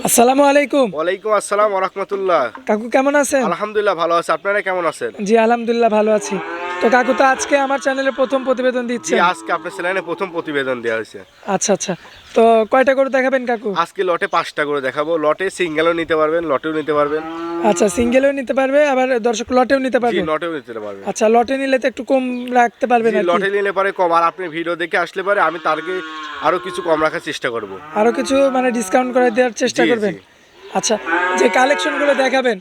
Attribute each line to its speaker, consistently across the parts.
Speaker 1: আসসালামু আলাইকুম।
Speaker 2: ওয়ালাইকুম আসসালাম রাহমাতুল্লাহ।
Speaker 1: কাকু কেমন আছেন?
Speaker 2: আলহামদুলিল্লাহ ভালো আছি। আপনারা কেমন আছেন?
Speaker 1: জি আলহামদুলিল্লাহ ভালো আছি। তো কাকু তো আজকে আমার চ্যানেলে প্রথম প্রতিবেদন
Speaker 2: জি
Speaker 1: দিচ্ছেন
Speaker 2: আজকে আপনার চ্যানেলে প্রথম প্রতিবেদন দেওয়া হয়েছে।
Speaker 1: আচ্ছা আচ্ছা। তো কয়টা করে দেখাবেন কাকু?
Speaker 2: আজকে লটে পাঁচটা করে দেখাবো। লটে সিঙ্গেলও নিতে পারবেন লটেও নিতে পারবেন।
Speaker 1: আচ্ছা সিঙ্গেলও নিতে পারবে আবার দর্শক লটেও নিতে পারবে?
Speaker 2: লটেও নিতে পারবেন
Speaker 1: আচ্ছা লটে নিলে তো একটু কম রাখতে পারবেন।
Speaker 2: লটে নিলে পারে কম। আর আপনি ভিডিও দেখে আসলে পারে আমি তারকে আরও কিছু কম রাখার চেষ্টা করব।
Speaker 1: আরও কিছু মানে ডিসকাউন্ট করে দেওয়ার চেষ্টা করবেন? আচ্ছা যে কালেকশনগুলো দেখাবেন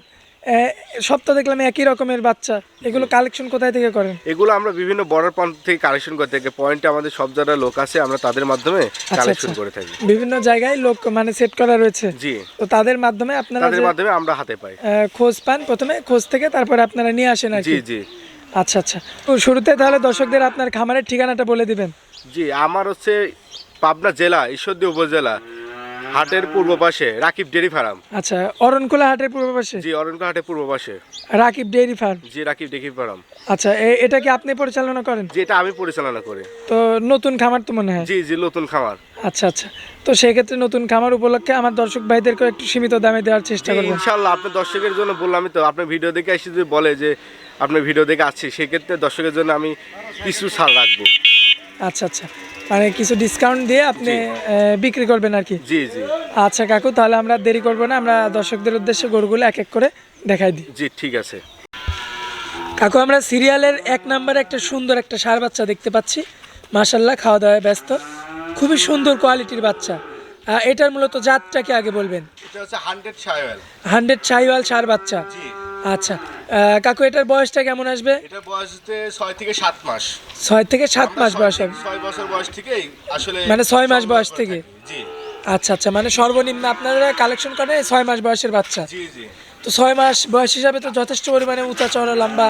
Speaker 1: তো দেখলাম একই রকমের বাচ্চা। এগুলো কালেকশন কোথায় থেকে করেন?
Speaker 2: এগুলো আমরা বিভিন্ন বর্ডার পয়েন্ট থেকে কালেকশন করতে থাকি। পয়েন্টে আমাদের সব যারা লোক আছে আমরা তাদের মাধ্যমে কালেকশন
Speaker 1: আচ্ছা।
Speaker 2: করে থাকি।
Speaker 1: বিভিন্ন জায়গায় লোক মানে সেট করা রয়েছে।
Speaker 2: জি।
Speaker 1: তো তাদের মাধ্যমে আপনারা
Speaker 2: তাদের মাধ্যমে আমরা হাতে পাই।
Speaker 1: খোঁজ পান প্রথমে খোঁজ থেকে তারপরে আপনারা নিয়ে আসেন আর
Speaker 2: জি জি।
Speaker 1: আচ্ছা আচ্ছা। তো শুরুতে তাহলে দর্শকদের আপনার খামারের ঠিকানাটা বলে দিবেন।
Speaker 2: জি আমার হচ্ছে পাবনা জেলা ঈশ্বরদী উপজেলা হাটের পূর্ব পাশে রাকিব ডেরি ফার্ম।
Speaker 1: আচ্ছা অরণকুলা হাটের পূর্ব পাশে?
Speaker 2: জি অরণকা হাটের পূর্ব পাশে।
Speaker 1: Rakib dairy farm?
Speaker 2: জি রাকিব ডেরি ফার্ম।
Speaker 1: আচ্ছা এটা কি আপনি পরিচালনা করেন?
Speaker 2: যেটা আমি পরিচালনা করি।
Speaker 1: তো নতুন খামার তো মনে হয়?
Speaker 2: জি জি নতুন খামার।
Speaker 1: আচ্ছা আচ্ছা। তো সেক্ষেত্রে নতুন খামার উপলক্ষে আমার দর্শক ভাইদেরকে একটু সীমিত দামে দেওয়ার চেষ্টা করবেন
Speaker 2: ইনশাল্লাহ আপনার দর্শকের জন্য বললামই তো আপনার ভিডিও দেখে এসে যদি বলে যে আপনার ভিডিও দেখে আসছি সেক্ষেত্রে দর্শকের জন্য আমি কিছু ছাড় রাখব।
Speaker 1: আচ্ছা আচ্ছা। মানে কিছু ডিসকাউন্ট দিয়ে আপনি বিক্রি করবেন আর কি?
Speaker 2: জি জি।
Speaker 1: আচ্ছা কাকু তাহলে আমরা দেরি করব না আমরা দর্শকদের উদ্দেশ্যে গরুগুলো এক এক করে দেখাই দিই।
Speaker 2: জি ঠিক আছে।
Speaker 1: কাকু আমরা সিরিয়ালের এক নম্বরে একটা সুন্দর একটা সার বাচ্চা দেখতে পাচ্ছি। মাসাল্লাহ খাওয়া দাওয়ায় ব্যস্ত। খুবই সুন্দর কোয়ালিটির বাচ্চা। এটার মূলত জাতটাকে আগে বলবেন।
Speaker 2: এটা হচ্ছে হান্ড্রেড সাইওয়াল
Speaker 1: হান্ড্রেড চাইওয়াল সার বাচ্চা?
Speaker 2: জি।
Speaker 1: আচ্ছা কাকু এটার বয়সটা কেমন আসবে?
Speaker 2: এটা বয়স হচ্ছে ছয় থেকে সাত মাস।
Speaker 1: ছয় থেকে সাত মাস বয়স হবে।
Speaker 2: ছয় বছর বয়স থেকেই আসলে
Speaker 1: মানে ছয় মাস বয়স থেকে?
Speaker 2: জি।
Speaker 1: আচ্ছা আচ্ছা মানে সর্বনিম্ন আপনারা কালেকশন করেন এই ছয় মাস বয়সের বাচ্চা?
Speaker 2: জি জি।
Speaker 1: তো ছয় মাস বয়স হিসাবে তো যথেষ্ট পরিমাণে উঁচা চড়া লম্বা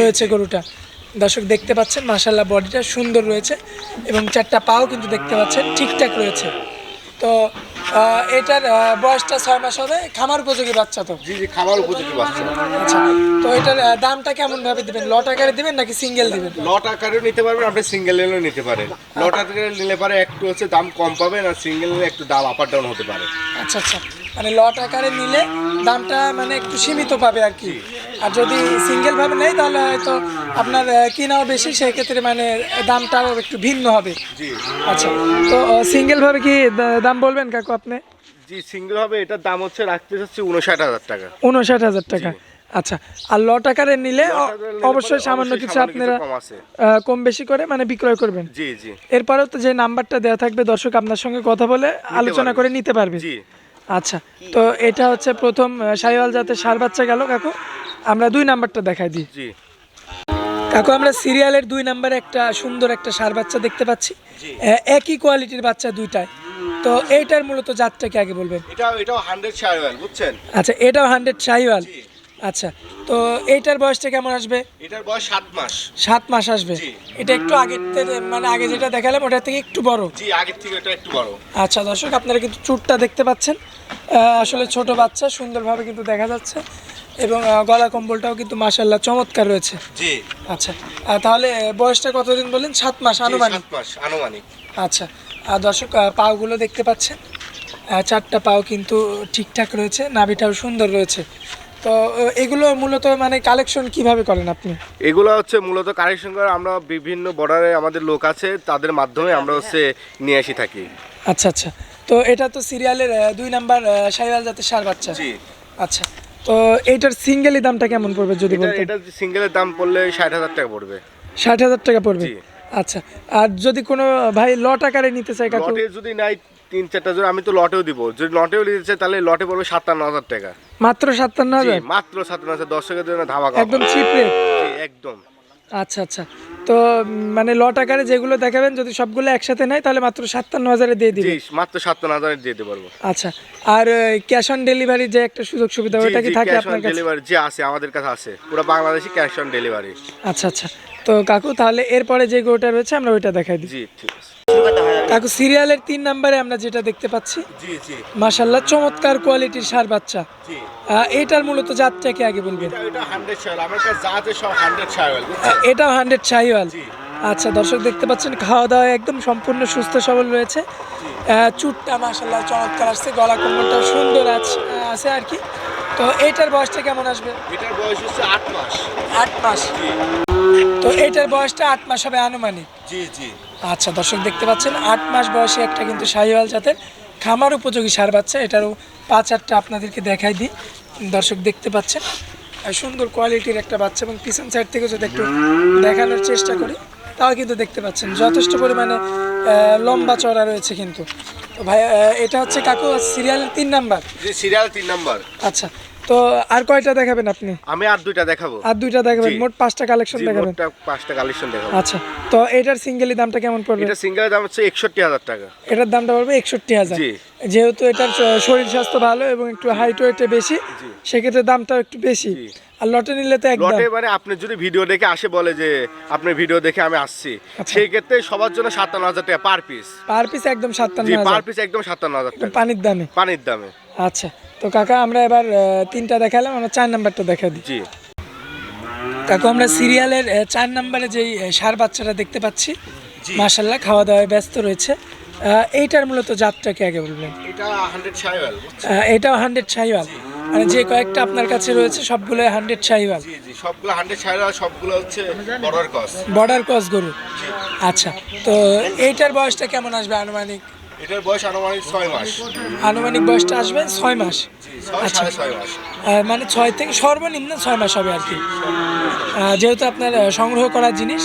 Speaker 1: রয়েছে গরুটা। দর্শক দেখতে পাচ্ছেন মাসাল্লাহ বডিটা সুন্দর রয়েছে এবং চারটা পাও কিন্তু দেখতে পাচ্ছেন ঠিকঠাক রয়েছে। তো এটার বয়সটা ছয় মাস হবে খামার উপযোগী বাচ্চা তো?
Speaker 2: জি জি খামার উপযোগী বাচ্চা।
Speaker 1: আচ্ছা তো এটার দামটা কেমন ভাবে দিবেন? লট আকারে দিবেন নাকি সিঙ্গেল দিবেন?
Speaker 2: লট আকারেও নিতে পারবেন আপনি সিঙ্গেল নিলেও নিতে পারেন। লট আকারে নিলে পারে একটু হচ্ছে দাম কম পাবেন আর সিঙ্গেল নিলে একটু দাম আপ ডাউন হতে পারে।
Speaker 1: আচ্ছা আচ্ছা। মানে লট আকারে নিলে দামটা মানে একটু সীমিত পাবে আর কি। আর যদি সিঙ্গেল ভাবে নেই তাহলে হয়তো আপনার কিনাও বেশি সেক্ষেত্রে মানে দামটাও একটু ভিন্ন হবে। আচ্ছা তো সিঙ্গেল ভাবে কি দাম বলবেন কাকু আপনি?
Speaker 2: জি সিঙ্গেল হবে এটার দাম হচ্ছে রাখতে চাচ্ছি উনষাট হাজার টাকা।
Speaker 1: উনষাট হাজার টাকা। আচ্ছা আর লট আকারে নিলে অবশ্যই সামান্য কিছু আপনারা
Speaker 2: কম
Speaker 1: বেশি করে মানে বিক্রয় করবেন।
Speaker 2: জি জি।
Speaker 1: এরপরেও তো যে নাম্বারটা দেওয়া থাকবে দর্শক আপনার সঙ্গে কথা বলে আলোচনা করে নিতে পারবে।
Speaker 2: জি।
Speaker 1: আচ্ছা তো এটা হচ্ছে প্রথম সাইওয়াল যাতে সার বাচ্চা গেল কাকু। আমরা দুই নাম্বারটা দেখাই দিই।
Speaker 2: জি।
Speaker 1: কাকু আমরা সিরিয়ালের দুই নাম্বারে একটা সুন্দর একটা সার বাচ্চা দেখতে পাচ্ছি। একই কোয়ালিটির বাচ্চা দুইটায় তো এইটার মূলত জাতটাকে আগে বলবেন?
Speaker 2: এটাও এটাও হান্ড্রেড সাইওয়াল বুঝছেন?
Speaker 1: আচ্ছা এটাও হান্ড্রেড সাইওয়াল
Speaker 2: জি।
Speaker 1: আচ্ছা তো এইটার বয়সটা কেমন আসবে?
Speaker 2: এটার বয়স সাত মাস।
Speaker 1: সাত মাস আসবে। এটা একটু আগের থেকে- মানে আগে যেটা দেখালাম ওটার থেকে একটু বড়।
Speaker 2: জি আগের থেকে এটা একটু বড়।
Speaker 1: আচ্ছা দর্শক আপনারা কিন্তু চুটটা দেখতে পাচ্ছেন। আসলে ছোট বাচ্চা সুন্দরভাবে কিন্তু দেখা যাচ্ছে। এবং গলা কম্বলটাও কিন্তু মাসাল্লাহ চমৎকার রয়েছে।
Speaker 2: জি।
Speaker 1: আচ্ছা তাহলে বয়সটা কতদিন বললেন? সাত মাস আনুমানিক
Speaker 2: সাত মাস আনুমানিক।
Speaker 1: আচ্ছা আর দর্শক পাগুলো দেখতে পাচ্ছেন। চারটা পাও কিন্তু ঠিকঠাক রয়েছে নাভিটাও সুন্দর রয়েছে। তো এগুলো মূলত মানে কালেকশন কীভাবে করেন আপনি?
Speaker 2: এগুলো হচ্ছে মূলত কালেকশন করে আমরা বিভিন্ন বর্ডারে আমাদের লোক আছে তাদের মাধ্যমে আমরা হচ্ছে নিয়ে আসি থাকি।
Speaker 1: আচ্ছা আচ্ছা। তো এটা তো সিরিয়ালের দুই নাম্বার সাইওয়াল জাতের সার বাচ্চা।
Speaker 2: জি।
Speaker 1: আচ্ছা। তো এইটার সিঙ্গেলি দামটা কেমন পড়বে যদি
Speaker 2: এটা
Speaker 1: বলতেন?
Speaker 2: এটা সিঙ্গেলের দাম পড়লে ষাট হাজার টাকা পড়বে।
Speaker 1: ষাট হাজার টাকা পড়বে?
Speaker 2: জি।
Speaker 1: আচ্ছা। আর যদি কোনো ভাই লট আকারে নিতে চাই কাকু
Speaker 2: লটে যদি নাই তিন চারটা জোড়া আমি তো লটেও দিব। যদি লটেও নিতে চাই তাহলে লটে পড়বে সাতান্ন হাজার টাকা।
Speaker 1: মাত্র সাতান্ন হাজার?
Speaker 2: মাত্র সাতান্ন হাজার। দর্শকের জন্য ধামাকা
Speaker 1: একদম চিপ রেট
Speaker 2: একদম।
Speaker 1: আচ্ছা আচ্ছা। তো মানে লট আকারে যেগুলো দেখাবেন যদি সবগুলো একসাথে নেয় তাহলে মাত্র সাতান্ন হাজারে দিয়ে দিবে
Speaker 2: মাত্র সাতান্ন হাজারে দিয়ে দিতে পারব।
Speaker 1: আচ্ছা। আর ক্যাশ অন ডেলিভারি যে একটা সুযোগ সুবিধা ওটা কি থাকে আপনার কাছে?
Speaker 2: ডেলিভারি যে আছে আমাদের কাছে আছে। পুরো বাংলাদেশি ক্যাশ অন ডেলিভারি
Speaker 1: আচ্ছা আচ্ছা। তো কাকু তাহলে এরপরে যে গরুটা রয়েছে আমরা ওইটা দেখাই দিই। কাকু সিরিয়ালের তিন নাম্বারে আমরা যেটা দেখতে পাচ্ছি
Speaker 2: জি
Speaker 1: চমৎকার কোয়ালিটির সার বাচ্চা। এটার মূলত জাতটাকে আগে বলবেন? এটাও হান্ড্রেড শাহিওয়াল আচ্ছা দর্শক দেখতে পাচ্ছেন খাওয়া দাওয়া একদম সম্পূর্ণ সুস্থ সবল রয়েছে। চুটটা মাসাল্লাহ চমৎকার আসছে গলা কোমরটা সুন্দর আছে আছে আর কি। তো এইটার বয়সটা কেমন আসবে?
Speaker 2: এটার বয়স হচ্ছে আট মাস।
Speaker 1: আট মাস। তো এইটার বয়সটা আট মাস হবে আনুমানিক?
Speaker 2: জি জি।
Speaker 1: আচ্ছা দর্শক দেখতে পাচ্ছেন আট মাস বয়সে একটা কিন্তু শাহিওয়াল জাতের খামার উপযোগী সার বাচ্চা। এটারও পাঁচ আটটা আপনাদেরকে দেখাই দিই। দর্শক দেখতে পাচ্ছেন সুন্দর কোয়ালিটির একটা বাচ্চা এবং পিছন সাইড থেকে যদি একটু দেখানোর চেষ্টা করি তাও কিন্তু দেখতে পাচ্ছেন। যথেষ্ট পরিমাণে লম্বা চড়া রয়েছে কিন্তু। ভাই এটা হচ্ছে কাকু সিরিয়াল তিন নাম্বার।
Speaker 2: জি সিরিয়াল তিন নাম্বার।
Speaker 1: আচ্ছা তো আর কয়টা দেখাবেন আপনি?
Speaker 2: আমি আর দুইটা দেখাবো।
Speaker 1: আর দুইটা দেখাবেন মোট পাঁচটা কালেকশন দেখাবেন।
Speaker 2: মোটটা পাঁচটা কালেকশন দেখাবো।
Speaker 1: আচ্ছা তো এটার সিঙ্গেলি দামটা কেমন পড়বে?
Speaker 2: এটা সিঙ্গেলের দাম হচ্ছে একষট্টি হাজার টাকা।
Speaker 1: এটার দামটা পড়বে একষট্টি হাজার।
Speaker 2: জি।
Speaker 1: যেহেতু এটার শরীর স্বাস্থ্য ভালো এবং একটু হাইট ওয়েটে বেশি সেক্ষেত্রে দামটা একটু বেশি।
Speaker 2: জি।
Speaker 1: আর লটে নিলে তো একদম।
Speaker 2: লটে মানে আপনি যদি ভিডিও দেখে আসে বলে যে আপনার ভিডিও দেখে আমি আসছি।
Speaker 1: আচ্ছা।
Speaker 2: সেই ক্ষেত্রে সবার জন্য সাতান্ন হাজার টাকা পার পিস
Speaker 1: পার পিস একদম সাতান্ন
Speaker 2: জি পার পিস একদম সাতান্ন হাজার টাকা।
Speaker 1: পানির দামে।
Speaker 2: পানির দামে।
Speaker 1: আচ্ছা তো কাকা আমরা এবার তিনটা দেখালাম আমরা চার নাম্বারটা দেখা দিই।
Speaker 2: জি।
Speaker 1: কাকু আমরা সিরিয়ালের চার নাম্বারে যেই ষাঁড় বাচ্চাটা দেখতে পাচ্ছি মাশাল্লাহ খাওয়া দাওয়ায় ব্যস্ত রয়েছে। এইটার মূলত জাতটাকে আগে বলবেন?
Speaker 2: এটা হান্ড্রেড সাইওয়াল
Speaker 1: এটাও হান্ড্রেড শাহিওয়াল মানে যে কয়েকটা আপনার কাছে রয়েছে সবগুলো হান্ড্রেড শাহিওয়াল
Speaker 2: জি জি সবগুলো হান্ড্রেড সাইওয়াল সবগুলো হচ্ছে বর্ডার কস
Speaker 1: বর্ডার ক্রস গরু। আচ্ছা তো এইটার বয়সটা কেমন আসবে আনুমানিক?
Speaker 2: এটার বয়স আনুমানিক ছয় মাস।
Speaker 1: আনুমানিক বয়সটা আসবে ছয় মাস? আচ্ছা। মানে ছয় থেকে সর্বনিম্ন ছয় মাস হবে আর কি। যেহেতু আপনার সংগ্রহ করা জিনিস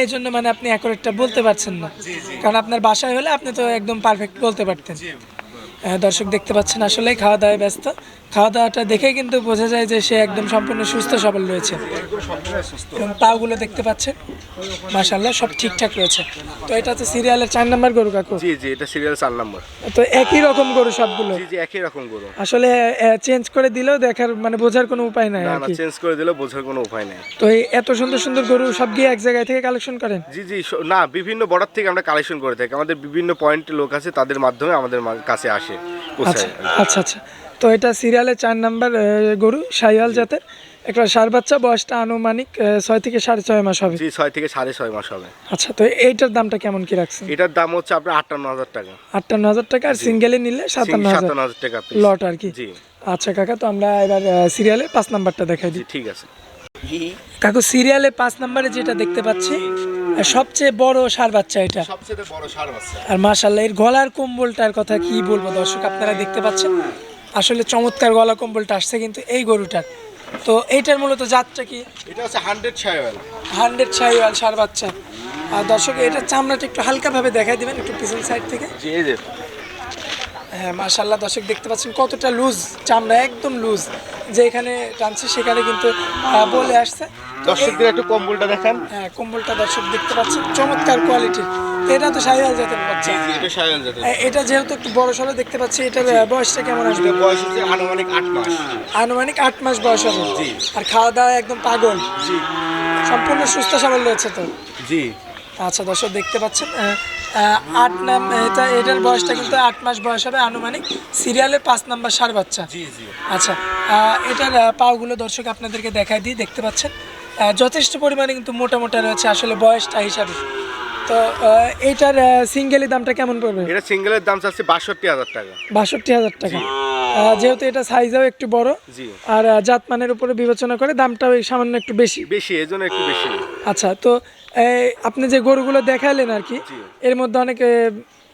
Speaker 1: এই জন্য মানে আপনি একটা বলতে পারছেন না। কারণ আপনার বাসায় হলে আপনি তো একদম পারফেক্ট বলতে পারতেন। দর্শক দেখতে পাচ্ছেন আসলে খাওয়া দাওয়ায় ব্যস্ত। খাওয়া দাওয়াটা দেখে কিন্তু বোঝা যায় যে সে একদম সম্পূর্ণ সুস্থ সবল রয়েছে। এবং পাগুলো দেখতে পাচ্ছেন? মাশাল্লাহ সব ঠিকঠাক রয়েছে। তো এটা তো সিরিয়ালের চার নাম্বার গরু কাকু?
Speaker 2: জি জি এটা সিরিয়াল চার নাম্বার।
Speaker 1: তো একই রকম গরু সবগুলো?
Speaker 2: জি জি একই রকম গরু।
Speaker 1: আসলে চেঞ্জ করে দিলেও দেখার মানে বোঝার কোনো উপায় নাই
Speaker 2: না না চেঞ্জ করে দিলেও বোঝার কোনো উপায় নাই।
Speaker 1: তো এই এত সুন্দর সুন্দর গরু সব গিয়ে এক জায়গায় থেকে কালেকশন করেন?
Speaker 2: জি জি না বিভিন্ন বর্ডার থেকে আমরা কালেকশন করে থাকি। আমাদের বিভিন্ন পয়েন্টে লোক আছে তাদের মাধ্যমে আমাদের কাছে আসে।
Speaker 1: আচ্ছা আচ্ছা আচ্ছা। তো এটা সিরিয়ালে চার নাম্বার গরু শাহিয়াল জাতের। একটা সার বাচ্চা বয়সটা আনুমানিক ছয় থেকে সাড়ে ছয় মাস হবে।
Speaker 2: জি ছয় থেকে সাড়ে ছয় মাস হবে।
Speaker 1: আচ্ছা তো এইটার দামটা কেমন কি রাখছেন?
Speaker 2: এটার দাম হচ্ছে আপনার আটান্ন হাজার টাকা।
Speaker 1: আটান্ন হাজার টাকা আর সিঙ্গেলে নিলে সাতান্ন হাজার
Speaker 2: টাকা
Speaker 1: লট আর কি।
Speaker 2: জি।
Speaker 1: আচ্ছা কাকা তো আমরা এবার সিরিয়ালে পাঁচ নাম্বারটা দেখাই দিই।
Speaker 2: ঠিক আছে।
Speaker 1: কাকু সিরিয়ালে পাঁচ নাম্বারে যেটা দেখতে পাচ্ছি সবচেয়ে বড় সার বাচ্চা এটা।
Speaker 2: সবচেয়ে বড় সার বাচ্চা।
Speaker 1: আর মাশাল্লাহ এর গলার কম্বলটার কথা কি বলব দর্শক আপনারা দেখতে পাচ্ছেন। আসলে চমৎকার গলা কম্বলটা আসছে কিন্তু এই গরুটার। তো এইটার মূলত জাতটা কি?
Speaker 2: এটা হচ্ছে হান্ড্রেড সাইওয়াল
Speaker 1: হান্ড্রেড শাহিওয়াল সার বাচ্চা। আর দর্শক এটার চামড়াটা একটু হালকাভাবে দেখাই দেবেন একটু পিছন সাইড থেকে।
Speaker 2: জি
Speaker 1: হ্যাঁ মার্শাল্লাহ দর্শক দেখতে পাচ্ছেন কতটা লুজ চামড়া একদম লুজ। যে এখানে টানছে সেখানে কিন্তু বলে আসছে।
Speaker 2: দর্শকদের একটু কম্বলটা দেখান।
Speaker 1: হ্যাঁ কম্বলটা দর্শক দেখতে পাচ্ছেন। চমৎকার কোয়ালিটির এটা তো শাহিওয়াল জাতের বাচ্চা।
Speaker 2: এটা সাইওয়াল জাতের
Speaker 1: এ- এটা যেহেতু একটু বড় সড়ো দেখতে পাচ্ছি এটার বয়সটা কেমন আসবে?
Speaker 2: বয়স হচ্ছে আনুমানিক আট মাস।
Speaker 1: আনুমানিক আট মাস বয়স হবে।
Speaker 2: জি।
Speaker 1: আর খাওয়া দাওয়া একদম পাগল।
Speaker 2: জি।
Speaker 1: সম্পূর্ণ সুস্থ সবল রয়েছে তো?
Speaker 2: জি।
Speaker 1: আচ্ছা দর্শক দেখতে পাচ্ছেন আট নাম এটা এটার বয়সটা কিন্তু আট মাস বয়স হবে আনুমানিক সিরিয়ালে পাঁচ নাম্বার সার বাচ্চা।
Speaker 2: জি জি।
Speaker 1: আচ্ছা এটার পাগুলো দর্শক আপনাদেরকে দেখাই দিই দেখতে পাচ্ছেন। যথেষ্ট পরিমাণে কিন্তু মোটা মোটা রয়েছে আসলে বয়সটা হিসাবে। তো এইটার সিঙ্গেলি দামটা কেমন পড়বে?
Speaker 2: এটা সিঙ্গেলের দাম চাচ্ছে বাষট্টি হাজার টাকা।
Speaker 1: বাষট্টি হাজার টাকা। যেহেতু এটা সাইজও একটু বড় আর আহ, জাতমানের উপরে বিবেচনা করে দামটাও এই সামান্য একটু বেশি।
Speaker 2: বেশি এই জন্য একটু বেশি।
Speaker 1: আচ্ছা তো আপনি যে গরুগুলো দেখালেন আর কি এর মধ্যে অনেক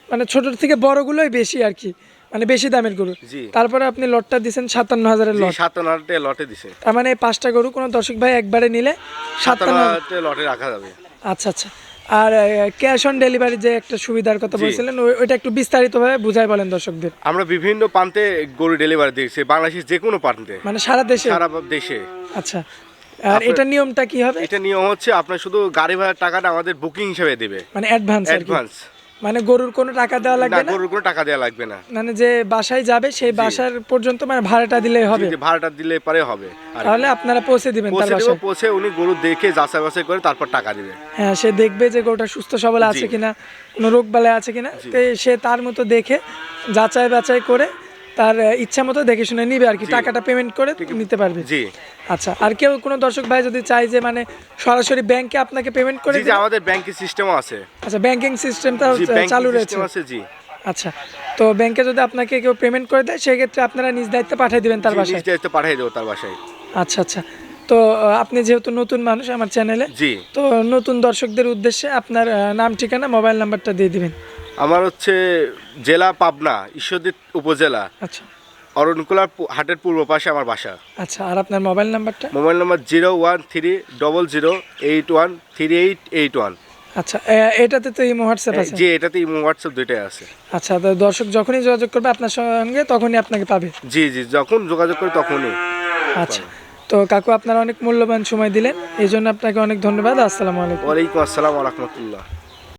Speaker 1: মানে ছোট থেকে বড়গুলোই বেশি আর কি। মানে বেশি দামের গরু। তারপরে আপনি লটটা দিচ্ছেন সাতান্ন হাজারের লট।
Speaker 2: সাতান্ন হাজার লটে দিছে।
Speaker 1: তার মানে পাঁচটা গরু কোনো দর্শক ভাই একবারে নিলে
Speaker 2: সাতান্ন হাজার লটে রাখা যাবে।
Speaker 1: আচ্ছা আচ্ছা। আর ক্যাশ অন ডেলিভারি যে একটা সুবিধার কথা। বলছিলেন ওই- ওইটা একটু বিস্তারিতভাবে বুঝাই বলেন দর্শকদের।
Speaker 2: আমরা বিভিন্ন প্রান্তে গরু ডেলিভারি দিয়েছি বাংলাদেশের যে কোনো প্রান্তে।
Speaker 1: মানে সারা দেশে?
Speaker 2: সারা দেশে।
Speaker 1: আচ্ছা। আর এটা নিয়মটা কি হবে?
Speaker 2: এটা নিয়ম হচ্ছে আপনার শুধু গাড়ি ভাড়ার টাকাটা আমাদের বুকিং হিসেবে দেবে।
Speaker 1: মানে অ্যাডভান্স
Speaker 2: অ্যাডভান্স
Speaker 1: মানে গরুর কোনো টাকা দেওয়া লাগবে না
Speaker 2: গরুর কোনো টাকা দেওয়া লাগবে না।
Speaker 1: মানে যে বাসায় যাবে সেই বাসার পর্যন্ত মানে ভাড়াটা দিলেই হবে।
Speaker 2: ভাড়াটা দিলে পরে হবে।
Speaker 1: তাহলে আপনারা পৌঁছে দিবেন তার বাসায়।
Speaker 2: পৌঁছে উনি গরু দেখে যাচাই বাছাই করে তারপর টাকা দিবে।
Speaker 1: হ্যাঁ সে দেখবে যে গরুটা সুস্থ সবল আছে কিনা কোনো রোগ বালাই আছে কিনা সে তার মতো দেখে যাচাই বাছাই করে তার ইচ্ছা মতো দেখে শুনে নিবে আর কি টাকাটা পেমেন্ট করে নিতে পারবে।
Speaker 2: জি।
Speaker 1: আচ্ছা আর কেউ কোনো দর্শক ভাই যদি চায় যে মানে সরাসরি ব্যাংকে আপনাকে পেমেন্ট করে
Speaker 2: জি আমাদের ব্যাংকিং সিস্টেমও আছে।
Speaker 1: আচ্ছা ব্যাংকিং সিস্টেমটা চালু রয়েছে।
Speaker 2: সিস্টেম আছে জি।
Speaker 1: আচ্ছা তো ব্যাংকে যদি আপনাকে কেউ পেমেন্ট করে দেয় সেক্ষেত্রে আপনারা নিজ দায়িত্বে পাঠিয়ে দিবেন তার বাসায়।
Speaker 2: নিজ দায়িত্ব পাঠিয়ে দেবো তার বাসায়।
Speaker 1: আচ্ছা আচ্ছা তো আপনি যেহেতু নতুন মানুষ আমার চ্যানেলে
Speaker 2: জি।
Speaker 1: তো নতুন দর্শকদের উদ্দেশ্যে আপনার নাম ঠিকানা মোবাইল নাম্বারটা দিয়ে দিবেন।
Speaker 2: আমার হচ্ছে জেলা পাবনা ঈশ্বরদীপ উপজেলা।
Speaker 1: আচ্ছা।
Speaker 2: অরণকুলার হাটের পূর্ব পাশে আমার বাসা।
Speaker 1: আচ্ছা আর আপনার মোবাইল নাম্বারটা?
Speaker 2: Mobile number zero one three double zero eight one three eight eight one.
Speaker 1: আচ্ছা এটাতে তো ইমো হোয়াটসঅ্যাপ আছে?
Speaker 2: জি এটাতে ইমো হোয়াটসঅ্যাপ দুইটাই আছে।
Speaker 1: আচ্ছা তো দর্শক যখনই যোগাযোগ করবে আপনার সঙ্গে তখনই আপনাকে পাবে।
Speaker 2: জি জি যখন যোগাযোগ করি তখনই।
Speaker 1: আচ্ছা তো কাকু আপনারা অনেক মূল্যবান সময় দিলেন এই জন্য আপনাকে অনেক ধন্যবাদ আসসালামু আলাইকুম।
Speaker 2: ওয়ালাইকুম আসসালাম রহমতুল্লাহ।